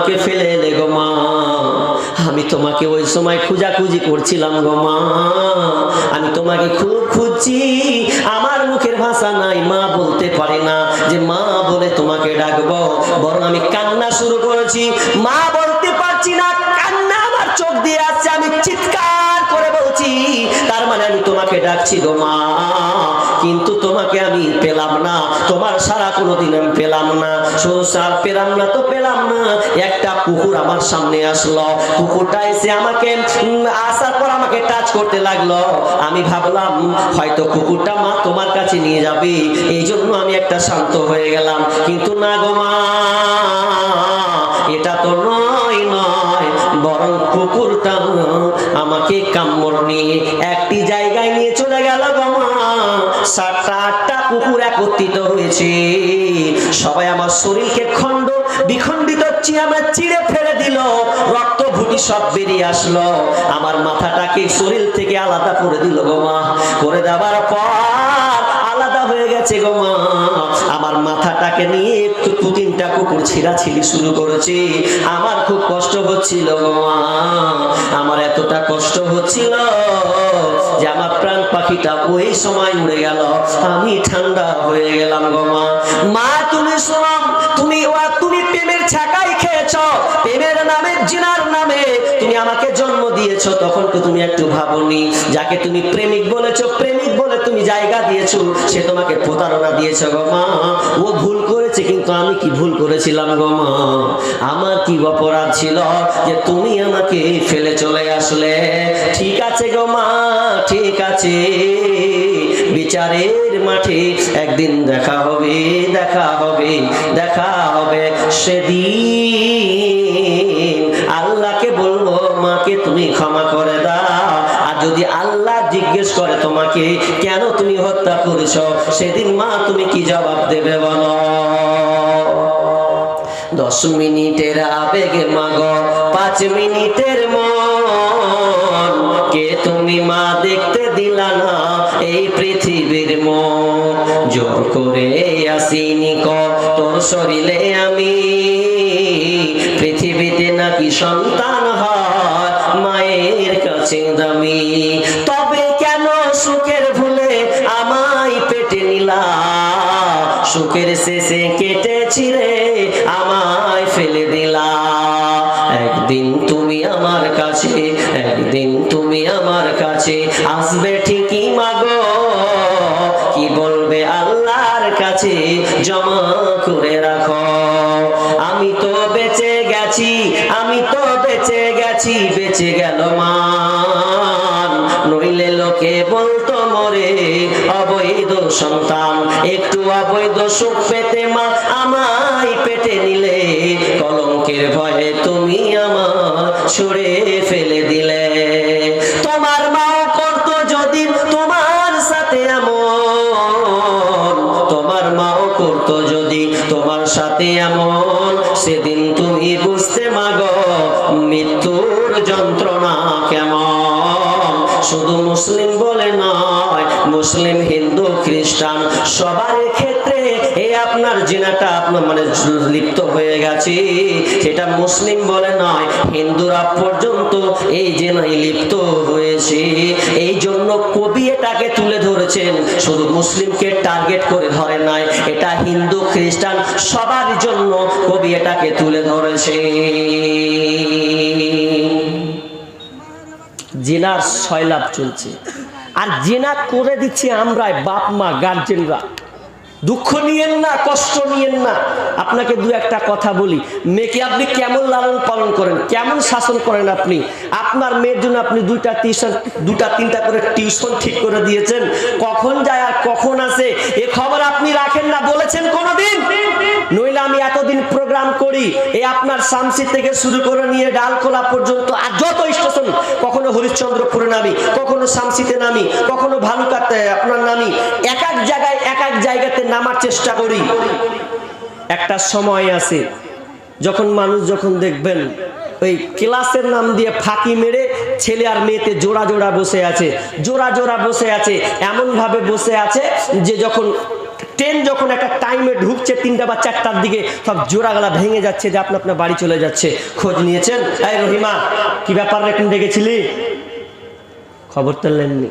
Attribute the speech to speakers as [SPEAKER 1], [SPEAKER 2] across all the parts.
[SPEAKER 1] আমাকে ফেলে এলে গো মা। আমি তোমাকে ওই সময় খুঁজাখুঁজি করছিলাম গো মা। আমি তোমাকে খুব খুঁজছি। আমার মুখের ভাষা নাই, মা বলতে পারে না যে মা বলে তোমাকে ডাকবো। বরং আমি কান্না শুরু করেছি। মা বলতে পারছি না, কান্না আমার চোখ দিয়ে আসছে, আমি চিৎকার তার মানে আমি তোমাকে ডাকছি গো মা। কিন্তু তোমাকে আমি পেলাম না, তোমার সারা কোনোদিন আমি পেলাম না। সংসার পেলাম না তো পেলাম না, একটা কুকুর আমার সামনে আসলো। কুকুরটা এসে আমাকে আসার পর আমাকে টাচ করতে লাগল। আমি ভাবলাম, হয়তো কুকুরটা মা তোমার কাছে নিয়ে যাবে এই জন্য আমি একটা শান্ত হয়ে গেলাম। কিন্তু না গো মা, এটা তো নয়। বরং কুকুরটা আমাকে কামড় নিয়ে একটি জায়গায় নিয়ে চলে গেল গো মা। সাতটা, আটটা কুকুর একত্রিত হয়েছে। সবাই আমার শরীরকে খণ্ড বিখণ্ডিত আমার চিড়ে ফেলে দিল। রক্ত ভুটি সব বেরিয়ে আসলো। আমার মাথাটাকে শরীর থেকে আলাদা করে দিল গো মা। করে দেওয়ার পর আলাদা হয়ে গেছে গো মা। আমার মাথাটাকে নিয়ে একটু দু তিনটা কুকুর ছিঁড়াছিড়ি শুরু করেছে। আমার খুব কষ্ট হচ্ছিল আমার এতটা কষ্ট হচ্ছিল যে আমার প্রাণ পাখিটা ওই সময় উড়ে গেল। আমি ঠান্ডা হয়ে গেলাম গো মা। মা, তুমি শোনো, তুমি তুমি প্রেমের ছাকাই খেয়েছ। প্রেমের নামে, জিনার নামে তুমি আমাকে জন্ম দিয়েছ। তখন তো তুমি একটু ভাবনি, যাকে তুমি প্রেমিক বলেছ, প্রেমিক বলে তুমি জায়গা দিয়েছ, সে তোমাকে প্রতারণা দিয়েছে গো মা। ও ভুল করেছে, কিন্তু আমি কি ভুল করেছিলাম গো মা? আমার কি অপরাধ ছিল যে তুমি আমাকে ফেলে চলে আসলে? ঠিক আছে গো মা, ঠিক আছে। বিচারের মাঠে একদিন দেখা হবে দেখা হবে দেখা হবে। সেদিন আল্লাহকে বলব, মাকে তুমি ক্ষমা করে দাও। যদি আল্লাহ জিজ্ঞেস করে তোমাকে, কেন তুমি হত্যা করেছ? সেদিন মা তুমি কি জবাব দেবে বলো। দশ মিনিটের আবেগে মাগ, পাঁচ মিনিটের মন। কে তুমি মা দেখতে দিলা না এই পৃথিবীর মন? জোর করে আসিনি ক, তোর শরীরে আমি পৃথিবীতে নাকি সন্তান হয়? মায়ের কাছে দামি। তবে কেন সুখের ভুলে আমায় পেটে নিলা? সুখের শেষে কেটে ছিঁড়ে আমায় ফেলে দিলা। একদিন তুমি আমার কাছে, একদিন তুমি আমার কাছে আসবে ঠিকই মাগো। কি বলবে আল্লাহর কাছে? জমা করে রাখো। আমি তো গেছি, আমি তো বেঁচে গেছি, বেঁচে গেল মান। নইলে লোকে বলতো, মরে অবৈধ সন্তান, একটু অবৈধ সুখ পেতে মা আমায় পেটে নিলে। কলঙ্কের ভয়ে তুমি আমার ছুড়ে ফেলে দিলে। তোমার মাও করতো যদি তোমার সাথে এমন। তোমার মাও করতো যদি তোমার সাথে এমন। সেদিন মুসলিম বলে নয়, মুসলিম হিন্দু, খ্রিস্টান, সবার ক্ষেত্রে এই আপনার জিনাটা আপনার মানে লিপ্ত হয়ে গেছে। সেটা মুসলিম বলে নয়, হিন্দুরা পর্যন্ত এই জেনাই লিপ্ত হয়েছে। এই জন্য কবি এটাকে তুলে ধরেছেন, শুধু মুসলিমকে টার্গেট করে ধরে নাই, এটা হিন্দু, খ্রিস্টান সবার জন্য কবি এটাকে তুলে ধরেছে। জেনার সয়লাভ চলছে। আর জেনা করে দিচ্ছি আমরাই, বাপ, মা গার্জেনরা দুঃখ নিয়েন না, কষ্ট নিয়েন না। আপনাকে দু একটা কথা বলি। মেয়েকে আপনি কেমন লালন পালন করেন? কেমন শাসন করেন আপনি? আপনার মেয়ের জন্য আপনি দুইটা টিউশন দুটা তিনটা করে টিউশন ঠিক করে দিয়েছেন। কখন যায় আর কখন আসে? এ খবর আপনি রাখেন না, বলেছেন কোনোদিন? নইলে আমি এতদিন প্রোগ্রাম করি, এই আপনার শামসি থেকে শুরু করে নিয়ে ডালখোলা পর্যন্ত, আর যত স্টেশন কখনো হরিশ্চন্দ্রপুরে নামি, কখনো শামসিতে নামি, কখনো ভালুকাতে আপনার নামি, এক এক জায়গায়, এক এক জায়গাতে নামার চেষ্টা করি। একটা সময় আছে, যখন মানুষ যখন দেখবেন, ওই ক্লাসের নাম দিয়ে ফাঁকি মেরে ছেলে আর মেয়েতে জোড়া জোড়া বসে আছে, জোড়া জোড়া বসে আছে এমন ভাবে বসে আছে যে যখন ট্রেন যখন একটা টাইমে ঢুকছে, তিনটা বা চারটার দিকে, সব জোড়াগালা ভেঙে যাচ্ছে যে আপনা আপনার বাড়ি চলে যাচ্ছে। খোঁজ নিয়েছেন? এই রহিমা, কি ব্যাপার রেখে ডেকেছিলি খবর তো নেননি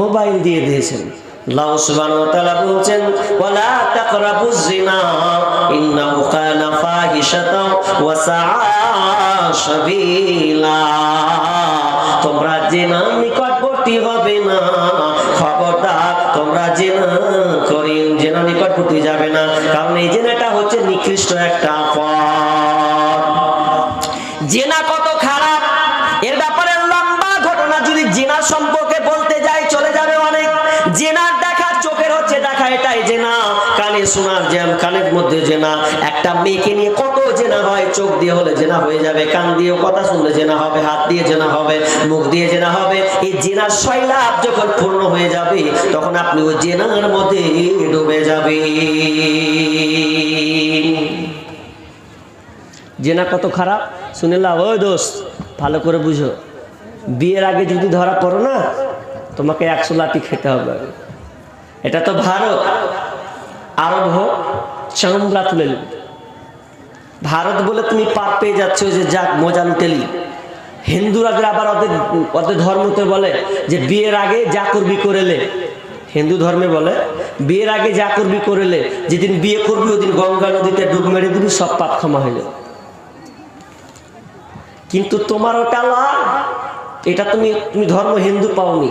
[SPEAKER 1] মোবাইল দিয়ে দিয়েছেন।
[SPEAKER 2] আল্লাহ সুবহানাহু ওয়া নিকটবর্তী হবে না। খবরদার তোমরা জিনা করিন জিনা নিকটবর্তী যাবে না, কারণ এই জিনাটা হচ্ছে নিকৃষ্ট একটা পথ।
[SPEAKER 1] জেনা কত খারাপ, এর ব্যাপারে লম্বা ঘটনা, যদি জেনা সম্পর্কে বলতে যাই, চলে যাবে অনেক। জেনার দেখা চোখের হচ্ছে দেখা, এটাই জেনা।
[SPEAKER 2] কানে শোনার জ্যাম, কানের মধ্যে জেনা। একটা মেয়েকে নিয়ে জেনা হয়, চোখ দিয়ে হলে জেনা হয়ে যাবে, কান দিয়েও কথা শুনলে জেনা হবে, হাত দিয়ে জেনা হবে, মুখ দিয়ে জেনা হবে। এই জেনার শৈলাভ যখন পূর্ণ হয়ে যাবে, তখন আপনি ওই জেনার মধ্যে ডুবে যাবে।
[SPEAKER 1] জেনা কত খারাপ? শুনেলা ওই দোষ ভালো করে বুঝো। বিয়ের আগে যদি ধরা পড়ো না, তোমাকে একশো লাঠি খেতে হবে। এটা তো ভারত। আরব হোক, চামড়া তুলে নেবে। ভারত বলে তুমি পার পেয়ে যাচ্ছ যে যাক মজান তেলি হিন্দুরা আবার ওদের ওদের ধর্মতে বলে যে বিয়ের আগে যা করবি করেলে হিন্দু ধর্মে বলে, বিয়ের আগে যা করবি করেলে যেদিন বিয়ে করবি, ওদিন গঙ্গা নদীতে ডুব মেরে দিবি, সব পাপ ক্ষমা হয়ে যাবে। কিন্তু তোমার ওটা এটা তুমি তুমি ধর্ম হিন্দু পাওনি।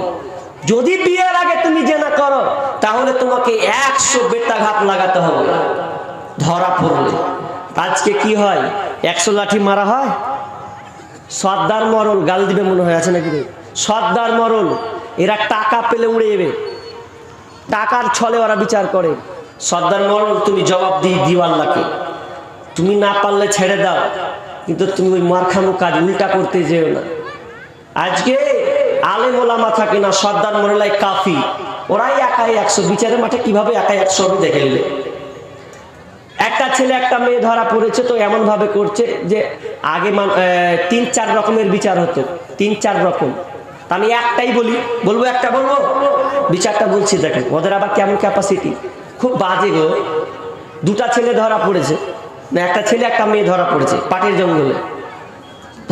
[SPEAKER 1] যদি বিয়ের আগে তুমি জেনা করো, তাহলে তোমাকে একশো বেটাঘাত লাগাতে হবে। ধরা পড়লে। আজকে কি হয়? একশো লাঠি মারা হয়? সর্দার মরল গাল দিবে মনে হয়, আছে নাকি? সর্দার মরল এরা টাকা পেলে উড়ে যাবে। টাকার ছলে ওরা বিচার করে। সর্দার মরল তুমি জবাব দিয়ে দিও আল্লাহকে তুমি না পারলে ছেড়ে দাও, কিন্তু তুমি ওই মারখামো কাজ উল্টা করতে যেও না। আজকে আলে ওলামা থাকে না, সর্দার মোরেলাই কাফি। ওরাই একাই একশো, বিচারের মাঠে কীভাবে একাই একশো হবে দেখে নিলে? একটা ছেলে একটা মেয়ে ধরা পড়েছে তো এমন ভাবে করছে যে আগে তিন চার রকমের বিচার হতো। তিন চার রকম। তা আমি একটাই বলি, বলব একটা বলব? বিচারটা বলছি, দেখেন, ওদের আবার কেমন ক্যাপাসিটি খুব বাজে গো। দুটা ছেলে ধরা পড়েছে। না, একটা ছেলে, একটা মেয়ে ধরা পড়েছে পাটের জঙ্গলে।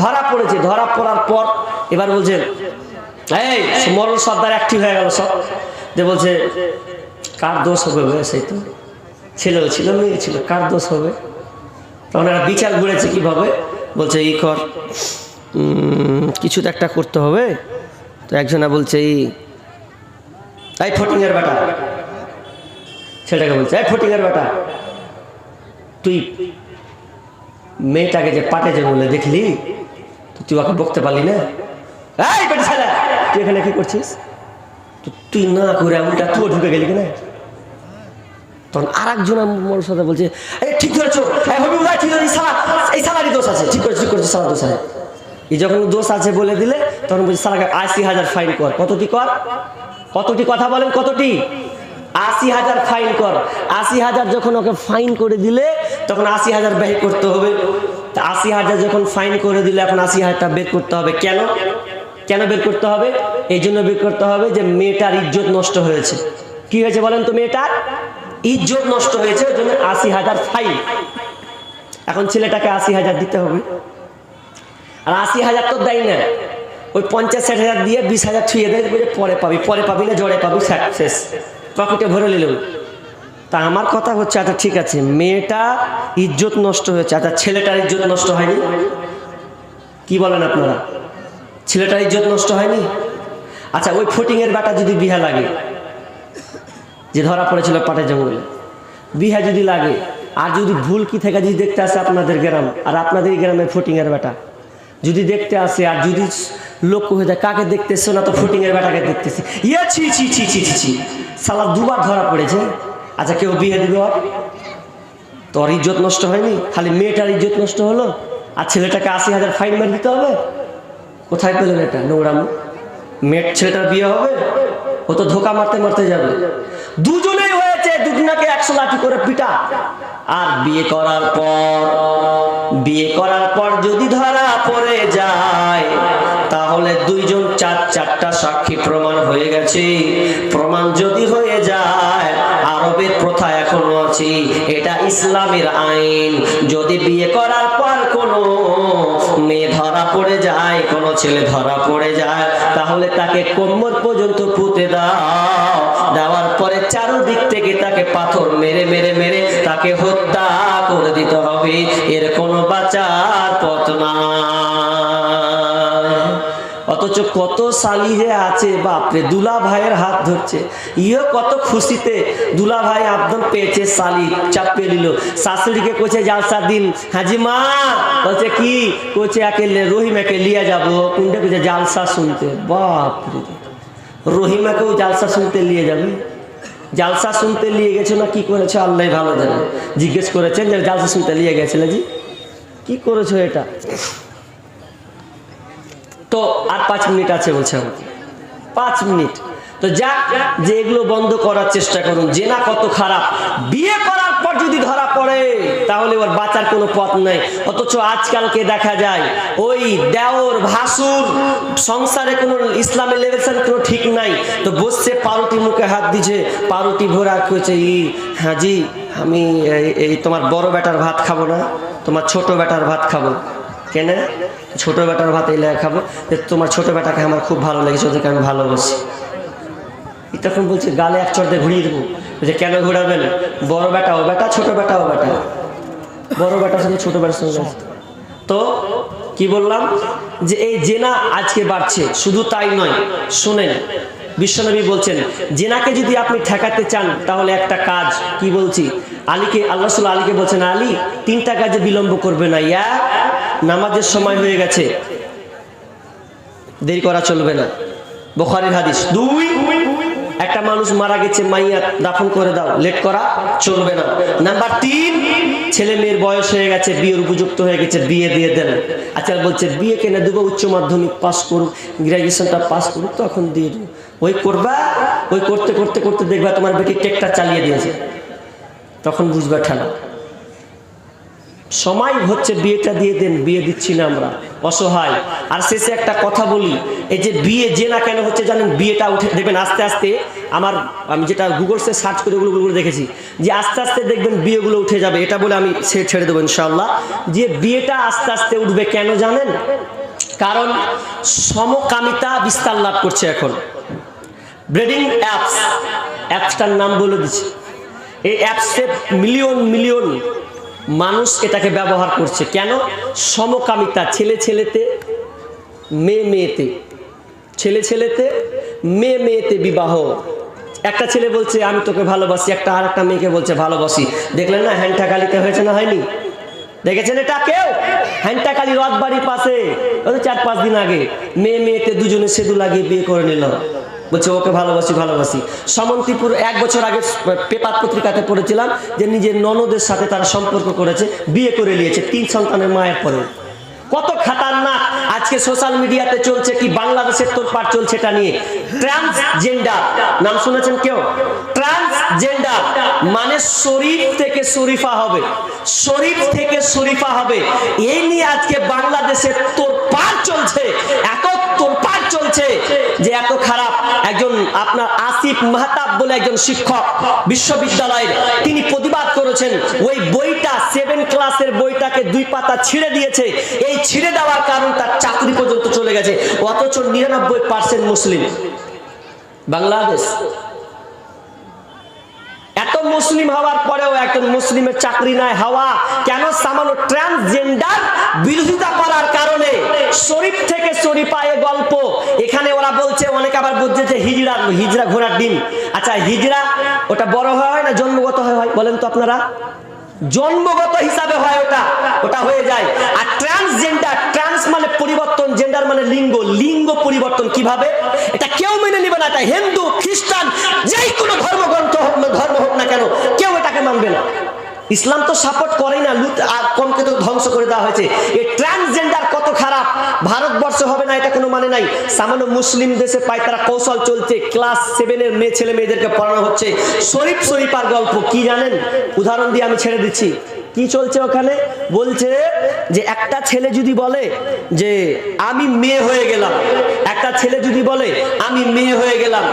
[SPEAKER 1] ধরা পড়েছে, ধরা পড়ার পর এবার বলছেন এই মরণ সর্দার অ্যাক্টিভ হয়ে গেল সব। যে বলছে, কার দোষ হবে সেই তো? ছেলেও ছিল মেয়ে ছিল, কার দোষ হবে? তখন এরা বিচার ঘুরেছে কীভাবে? বলছে ই কর কিছু তো একটা করতে হবে। তো একজনা বলছে, এই এই ফটিংয়ের বেটা। ছেলেটাকে বলছে, এই ফটিংয়ের বেটা, তুই মেয়েটাকে যে পাটে বলে দেখলি তুই ওকে বকতে পারলি না? এই ছেলে, তুই এখানে কি করছিস? তুই না করে উল্টা তুইও ঢুকে গেলি কিনা? তখন আর একজন মোর সাথে বলছে, এই, ঠিক ধরেছো, এই হবি ভাই, ঠিক ধরেছি সালা, এই সালারই দোষ আছে, ঠিক করেছি ঠিক করেছি সালা দোষ আছে। এই যখন দোষ আছে বলে দিলে, তখন বলছে, সালাকে আশি হাজার ফাইন কর। কতটি কর? কতটি কথা বলেন, কতটি? আশি হাজার ফাইন কর। আশি হাজার যখন ওকে ফাইন করে দিলে, তখন আশি হাজার ব্যয় করতে হবে। তা আশি হাজার যখন ফাইন করে দিলে, এখন আশি হাজারটা বের করতে হবে কেন? কেন বের করতে হবে? এই জন্য বের করতে হবে যে মেয়েটার ইজ্জত নষ্ট হয়েছে। কি হয়েছে বলেন তো মেয়েটার? ইজ্জত নষ্ট হয়েছে, ওই জন্য আশি হাজার ফাইন। এখন ছেলেটাকে আশি হাজার দিতে হবে। আর আশি হাজার তো দেয় না। ওই পঞ্চাশ, ষাট হাজার দিয়ে বিশ হাজার ছুঁয়ে দেয়, বলে পরে পাবি পরে পাবি না জড়ে পাবি, শেষ পকেটে ভরে নিল। তা আমার কথা হচ্ছে আচ্ছা ঠিক আছে, মেয়েটা ইজ্জত নষ্ট হয়েছে আচ্ছা ছেলেটার ইজ্জত নষ্ট হয়নি? কি বলেন আপনারা? ছেলেটার ইজ্জত নষ্ট হয়নি? আচ্ছা ওই ফুটিংয়ের বাটা যদি বিহা লাগে যে ধরা পড়েছিল পাটের জঙ্গলে। বিহা যদি লাগে, আর যদি ভুল কি থেকে যদি দেখতে আসে আপনাদের গ্রাম, আর আপনাদের এই গ্রামের ফটিংয়ের বেটা। যদি দেখতে আসে, আর যদি লোক হয়ে যায়, কাকে দেখতেছো না তো ফুটিংয়ের বেটাকে দেখতেছি। ইয়ে ছি ছি ছি ছি ছি ছি। সালা দুবার ধরা পড়েছে। আচ্ছা কেউ বিয়ে ওর? তোর ইজ্জত নষ্ট হয়নি? খালি মেয়েটার ইজ্জত নষ্ট হলো? আর ছেলেটাকে আশি হাজার ফাইন মেরে দিতে হবে? কোথায় পেলেন এটা নোংরাম। মেয়ের ছেলেটার বিয়ে হবে? ও তো ধোকা মারতে মারতে যাবে। দুজনেই হয়েছে দুজনাকে একশো লাঠি করে পিটা।
[SPEAKER 2] আর বিয়ে করার পর, বিয়ে করার পর যদি ধরা পড়ে যায়, তাহলে দুইজন চার চারটা সাক্ষী প্রমাণ হয়ে গেছে। প্রমাণ যদি হয়ে যায়,
[SPEAKER 1] আরবের প্রথা এখনও আছে, এটা ইসলামের আইন। যদি বিয়ে করার পর কোনো মেয়ে যায়, কোনো ছেলে ধরা পড়ে যায়, তাহলে তাকে কোমর পর্যন্ত পুঁতে দাও। দেওয়ার পরে চারোদিক থেকে তাকে পাথর মেরে মেরে মেরে তাকে হত্যা করে দিতে হবে। এর কোনো বাঁচার পথ না অথচ কত সালি যে আছে, বাপরে দুলা ভাইয়ের হাত ধরছে। ইয়ে কত খুশিতে দুলা ভাই আবদন পেয়েছে সালি, চাপিয়ে দিল। শাশুড়িকে কোচে জালসা দিন, হাজি মা। বলছে, কি? কোচে একে রহিমাকে লিয়ে যাব। কোনটা কোচে জালসা শুনতে। বাপরে, রহিমাকেও জালসা শুনতে নিয়ে যাবে? জালসা শুনতে নিয়ে গেছো না কি করেছ? আল্লাহ ভালো জানে। জিজ্ঞেস করেছেন যে, জালসা শুনতে নিয়ে গেছিলে জি কি করেছ এটা? তো আর পাঁচ মিনিট আছে বলছে আমাকে। পাঁচ মিনিট। তো যাক, যে এগুলো বন্ধ করার চেষ্টা করুন, যে না কত খারাপ। বিয়ে করার পর যদি ধরা পড়ে, তাহলে ওর বাঁচার কোনো পথ নাই। অথচ আজকালকে দেখা যায়, ওই দেওর, ভাসুর, সংসারে কোনো ইসলামের লেভেলসের কোনো ঠিক নাই। তো বসছে পারুটি মুখে হাত দিছে, পারুটি ভোরা কইছে, ই, হাজি, আমি এই তোমার বড় বেটার ভাত খাব না, তোমার ছোট বেটার ভাত খাব। কেন ছোট বেটার ভাত এলে খাব। যে তোমার ছোট বেটাকে আমার খুব ভালো লেগেছে, ওদেরকে আমি ভালোবাসি। তখন বলছে, গালে এক চড়তে ঘুরিয়ে দেবো। যে কেন ঘোরাবেন বড় বেটা ও বেটা, ছোট বেটা ও বেটা। বড় বেটার সঙ্গে ছোট বেটার সঙ্গে। তো, কি বললাম? যে এই জেনা আজকে বাড়ছে, শুধু তাই নয়, শুনেন, বিশ্বনবী বলছেন, জেনাকে যদি আপনি ঠেকাতে চান, তাহলে একটা কাজ, কি বলছি? আলীকে, আল্লাহ আলীকে বলছেন, আলী, তিনটা কাজে বিলম্ব করবে না, ইয়া নামাজের সময় হয়ে গেছে। দেরি করা চলবে না। বোখারির হাদিস, দুই, একটা মানুষ মারা গেছে, মাইয়া দাফন করে দাও, লেট করা চলবে না। নাম্বার তিন, ছেলে মেয়ের বয়স হয়ে গেছে, বিয়ের উপযুক্ত হয়ে গেছে, বিয়ে দিয়ে দেন। আচ্ছা বলছে, বিয়ে কেনে দেবো? উচ্চ মাধ্যমিক পাস করুক, গ্রাজুয়েশনটা পাস করুক তখন দিয়ে দেবো। ওই করবা? ওই করতে করতে করতে দেখবা তোমার বেটি টেকটা চালিয়ে দিয়েছে। তখন বুঝবা ঠেলা। সময় হচ্ছে বিয়েটা দিয়ে দেন, বিয়ে দিচ্ছি না আমরা। অসহায়। আর শেষে একটা কথা বলি, এই যে বিয়ে যে না কেন হচ্ছে জানেন, বিয়েটা উঠে দেখবেন আস্তে আস্তে। আমার, আমি যেটা গুগলসে সার্চ করে ওগুলো ওগুলো দেখেছি, যে আস্তে আস্তে দেখবেন বিয়েগুলো উঠে যাবে। এটা বলে আমি সে ছেড়ে দেবো ইনশাল্লাহ যে বিয়েটা আস্তে আস্তে উঠবে কেন জানেন? কারণ সমকামিতা বিস্তার লাভ করছে এখন। ব্রেডিং অ্যাপস অ্যাপসটার নাম বলে দিচ্ছি। এই অ্যাপসে মিলিয়ন মিলিয়ন মানুষ এটাকে ব্যবহার করছে। কেন? সমকামিতা, ছেলে ছেলেতে, মেয়ে মেয়েতে। ছেলে ছেলেতে, মেয়ে মেয়েতে বিবাহ। একটা ছেলে বলছে, আমি তোকে ভালোবাসি। একটা আর একটা মেয়েকে বলছে, ভালোবাসি। দেখলেন না হ্যান্ডটা গালিতে হয়েছে না হয়নি? দেখেছেন এটা কেউ? হ্যান্টাকালি রথ বাড়ির পাশে। চার পাঁচ দিন আগে মেয়ে মেয়েতে দুজনে সেদু লাগিয়ে বিয়ে করে নিল। বলছে, ওকে ভালোবাসি ভালোবাসি। সমন্তিপুর এক বছর আগে পেপার পত্রিকাতে পড়েছিলাম যে নিজের ননদের সাথে তারা সম্পর্ক করেছে, বিয়ে করে নিয়েছে, তিন সন্তানের মায়ের পরে কত খাতারনাক! আজকে সোশ্যাল মিডিয়াতে চলছে কি বাংলাদেশের তোরপাট চলছে এটা নিয়ে। ট্রান্সজেন্ডার, নাম শুনেছেন কেউ? ট্রান্সজেন্ডার মানে শরীফ থেকে শরীফা হবে। শরীফ থেকে শরীফা হবে। এই নিয়ে আজকে বাংলাদেশের তোরপাট চলছে। এত তোরপাট চলছে যে এত খারাপ একজন আপনার আসিফ মাহতাব বলে একজন শিক্ষক বিশ্ববিদ্যালয়ের, তিনি প্রতিবাদ করেছেন, ওই বইটা সেভেন ক্লাসের বইটাকে দুই পাতা ছিঁড়ে দিয়েছে। এই ছিঁড়ে দেওয়ার কারণ তার চাকরি পর্যন্ত চলে গেছে, অথচ নিরানব্বই পার্সেন্ট মুসলিম। বাংলাদেশ মুসলিম হওয়ার পরেও একজন মুসলিমের চাকরি নাই হওয়া। কেন? সামান্য ট্রান্সজেন্ডার বিরোধিতা করার কারণে শরীফ থেকে শরীফায় গল্প। এখানে ওরা বলছে, অনেকে আবার বুঝছে যে হিজড়া হিজড়া ঘোড়ার ডিম। আচ্ছা হিজড়া ওটা বড় হয় না জন্মগত হয়? বলেন তো আপনারা। জন্মগত হিসাবে হয় ওটা ওটা হয়ে যায়। আর ট্রান্সজেন্ডার ট্রান্স মানে পরিবর্তন জেন্ডার মানে লিঙ্গ। লিঙ্গ পরিবর্তন কীভাবে? এটা কেউ মেনে নিবে না, এটা হিন্দু, খ্রিস্টান, যেই কোনো ধর্মগ্রন্থ ধর্ম হোক না কেন, কেউ এটাকে মানবে না। ইসলাম তো সাপোর্ট করেই না, লুত কমকে তো ধ্বংস করে দেওয়া হয়েছে। এই ট্রান্সজেন্ডার কত খারাপ? ভারতবর্ষ হবে না, এটা কোনো মানে নাই। সামান্য মুসলিম দেশে পায়, তারা কৌশল চলছে। ক্লাস সেভেনের মেয়ে, ছেলে মেয়েদেরকে পড়ানো হচ্ছে। শরীফ শরীফার গল্প, কি জানেন? উদাহরণ দিয়ে আমি ছেড়ে দিচ্ছি। কি চলছে ওখানে? বলছে যে একটা ছেলে যদি বলে যে, আমি মেয়ে হয়ে গেলাম। একটা ছেলে যদি বলে, আমি মেয়ে হয়ে গেলাম।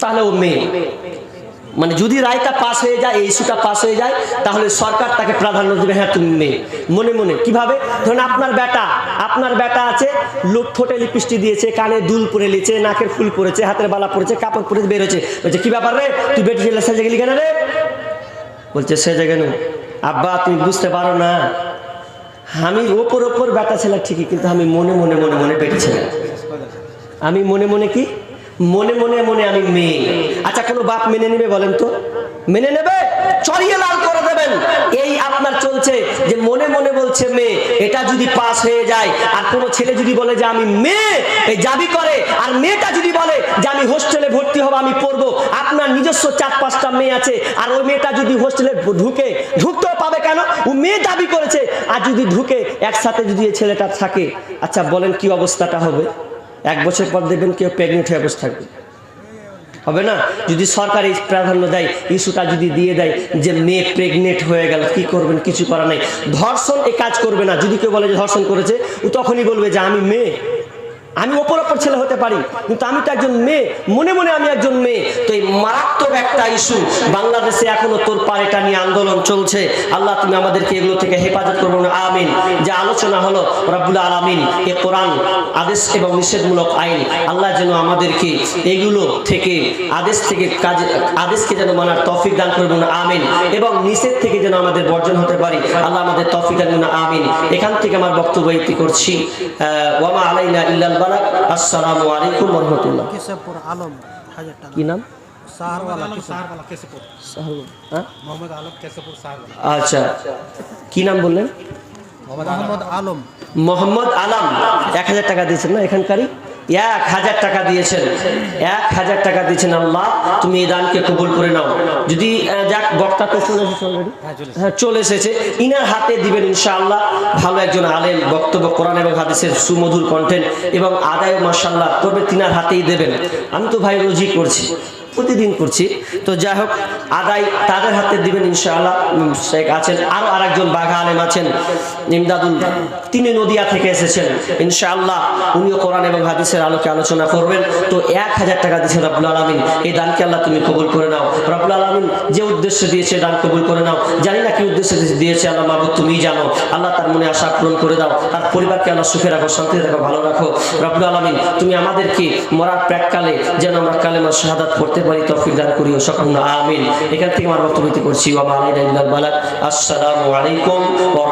[SPEAKER 1] তাহলে ও মেয়ে। মানে যদি রায়টা পাস হয়ে যায়, এই ইস্যুটা পাস হয়ে যায়, তাহলে সরকার তাকে প্রাধান্য দেবে হ্যাঁ তুমি মেয়ে মনে মনে। কীভাবে? ধরুন আপনার বেটা আপনার বেটা আছে, লোক ঠোঁটে লিপস্টিক দিয়েছে, কানে দুল পরে লিছে নাকের ফুল পরেছে, হাতের বালা পরেছে, কাপড় পরে বেরোচ্ছে বলছে, কি ব্যাপার রে? তুই বেটি ছেলে সেজে গেলি কেন রে? বলছে, সেজে কেন আব্বা, তুমি বুঝতে পারো না। আমি ওপর ওপর বেটা ছেলে ঠিকই, কিন্তু আমি মনে মনে মনে মনে বেটি ছেলে। আমি মনে মনে কি? মনে মনে মনে আমি মেয়ে। আচ্ছা কোনো বাপ মেনে নেবে বলেন তো? মেনে নেবে? চড়িয়ে লাল করে দেবেন। এই আপনার চলছে যে মনে মনে বলছে মেয়ে, এটা যদি পাস হয়ে যায়, আর কোনো ছেলে যদি বলে যে আমি মেয়ে, এই দাবি করে, আর মেয়েটা যদি বলে যে আমি হোস্টেলে ভর্তি হব, আমি পড়ব, আপনার নিজস্ব চার পাঁচটা মেয়ে আছে, আর ওই মেয়েটা যদি হোস্টেলে ঢুকে, ঢুকতেও পাবে কেন? ও মেয়ে দাবি করেছে, আর যদি ঢুকে, একসাথে যদি এই ছেলেটা থাকে আচ্ছা বলেন কি অবস্থাটা হবে? এক বছর পর দেখবেন কেউ প্রেগনেন্ট হয়ে বসে থাকবে। হবে না? যদি সরকার প্রাধান্য দেয়, ইস্যুটা যদি দিয়ে দেয় যে মেয়ে প্রেগনেন্ট হয়ে গেল, কি করবেন? কিছু করা নেই। ধর্ষণ এ কাজ করবে না। যদি কেউ বলে যে ধর্ষণ করেছে, ও তখনই বলবে যে আমি মেয়ে। আমি ওপর ছেলে হতে পারি, কিন্তু আমি তো একজন মেয়ে। মনে মনে আমি একজন মেয়ে। তো এই মারাত্মক একটা ইস্যু বাংলাদেশে এখনও তোর পারেটা নিয়ে আন্দোলন চলছে। আল্লাহ তুমি আমাদেরকে এগুলো থেকে হেফাজত করব না আমিন। যে আলোচনা হলো রব্বুল আলমিন, এ কোরআন আদেশ এবং নিষেধমূলক আইন। আল্লাহ যেন আমাদেরকে এগুলো থেকে, আদেশ থেকে কাজ, আদেশকে যেন মানার তফিক দান করবেন না আমিন। এবং নিষেধ থেকে যেন আমাদের বর্জন হতে পারি। আল্লাহ আমাদের তফিক দান আমিন। এখান থেকে আমার বক্তব্য করছি। ওয়ামা আলাইনা ইল্লাল বালাক আসসালামু আলাইকুম রহমতুল্লাহ।
[SPEAKER 3] কেশবপুর আলম হাজার টাকা।
[SPEAKER 1] কি নাম? হ্যাঁ?
[SPEAKER 4] মোহাম্মদ আলম কেশবপুর সাহারওয়ালা।
[SPEAKER 1] আচ্ছা কি নাম বললেন?
[SPEAKER 3] মোহাম্মদ আলম।
[SPEAKER 1] মোহাম্মদ আলম এক হাজার টাকা দিয়েছেন না এখানকারই? এক হাজার টাকা দিয়েছেন। এক হাজার টাকা দিয়েছেন আল্লাহ তুমি এই দানকে কবুল করে নাও। যদি যাক বক্তা তো চলে এসেছে already? হ্যাঁ চলে এসেছে। ইনার হাতে দিবেন ইনশাআল্লাহ। ভালো একজন আলেম বক্তব্য কোরআন এবং হাদিসের সুমধুর কন্টেন্ট এবং আদায় মাসাল্লাহ করবে তিনার হাতেই দেবেন। আমি তো ভাই রোজই করছি। প্রতিদিন করছি। তো যাই হোক, আদায় তাদের হাতে দিবেন ইনশাআল্লাহ। শেখ আছেন, আরও আরেকজন বাঘা আলেম আছেন। ইমদাদুল তিনি নদিয়া থেকে এসেছেন। ইনশাআল্লাহ উনিও কোরআন এবং হাদিসের আলোকে আলোচনা করবেন। তো এক হাজার টাকা দিয়েছে রব্বুল আলমিন। এই দানকে আল্লাহ তুমি কবুল করে নাও। রব্বুল আলমিন যে উদ্দেশ্যে দিয়েছে দান কবুল করে নাও। জানি না কি উদ্দেশ্যে দিয়েছে আল্লাহ মাহবুদ তুমি জানো। আল্লাহ তার মনে আশা পূরণ করে দাও। তার পরিবারকে আল্লাহ সুখে রাখো, শান্তিতে রাখো, ভালো রাখো। রব্বুল আলমিন, তুমি আমাদেরকে মরার প্রাককালে যেন আমরা কালেমা শাহাদাত পড়তে পারি তফিক দান করিও সকল আমিন। এখান থেকে আমার বক্তব্য করছি। ওয়া মা আলাইনা ইল্লাল বালাগ আসসালামু আলাইকুম ওয়া